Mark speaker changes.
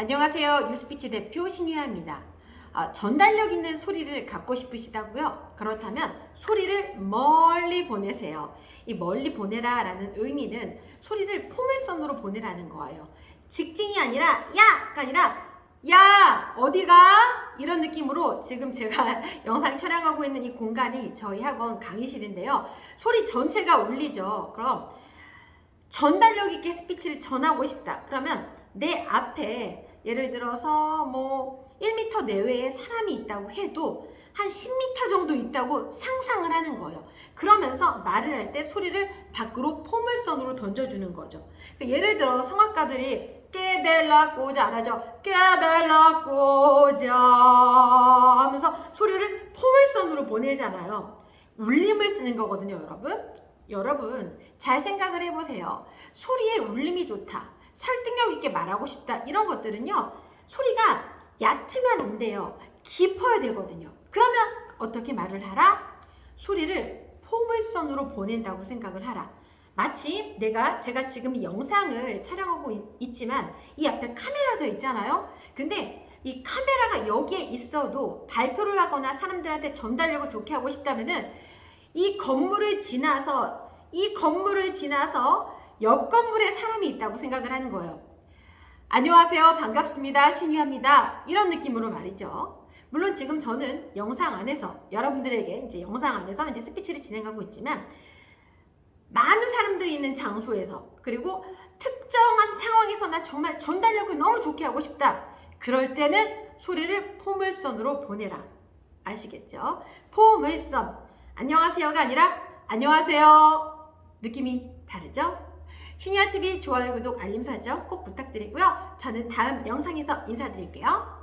Speaker 1: 안녕하세요. 뉴스피치 대표 신유아입니다. 아, 전달력 있는 소리를 갖고 싶으시다고요? 그렇다면 소리를 멀리 보내세요. 이 멀리 보내라 라는 의미는 소리를 포물선으로 보내라는 거예요. 직진이 아니라 야가 아니라 야 어디가 이런 느낌으로 지금 제가 영상 촬영하고 있는 이 공간이 저희 학원 강의실인데요. 소리 전체가 울리죠. 그럼 전달력 있게 스피치를 전하고 싶다. 그러면 내 앞에 예를 들어서 뭐 1m 내외에 사람이 있다고 해도 한 10m 정도 있다고 상상을 하는 거예요. 그러면서 말을 할 때 소리를 밖으로 포물선으로 던져주는 거죠. 그러니까 예를 들어 성악가들이 깨벨라 꼬자 알아죠? 깨벨라 꼬자 하면서 소리를 포물선으로 보내잖아요. 울림을 쓰는 거거든요, 여러분. 여러분, 잘 생각을 해보세요. 소리의 울림이 좋다. 설득력 있게 말하고 싶다. 이런 것들은요, 소리가 얕으면 안 돼요. 깊어야 되거든요. 그러면 어떻게 말을 하라? 소리를 포물선으로 보낸다고 생각을 하라. 마치 내가 제가 지금 이 영상을 촬영하고 있, 있지만 이 앞에 카메라가 있잖아요. 근데 이 카메라가 여기에 있어도 발표를 하거나 사람들한테 전달력을 좋게 하고 싶다면은 이 건물을 지나서 이 건물을 지나서 옆 건물에 사람이 있다고 생각을 하는 거예요. 안녕하세요. 반갑습니다. 신유합니다. 이런 느낌으로 말이죠. 물론 지금 저는 영상 안에서 여러분들에게 이제 영상 안에서 이제 스피치를 진행하고 있지만 많은 사람들이 있는 장소에서 그리고 특정한 상황에서 나 정말 전달력을 너무 좋게 하고 싶다. 그럴 때는 소리를 포물선으로 보내라. 아시겠죠? 포물선. 안녕하세요가 아니라 안녕하세요. 느낌이 다르죠? 슈니아TV 좋아요, 구독, 알림 설정 꼭 부탁드리고요. 저는 다음 영상에서 인사드릴게요.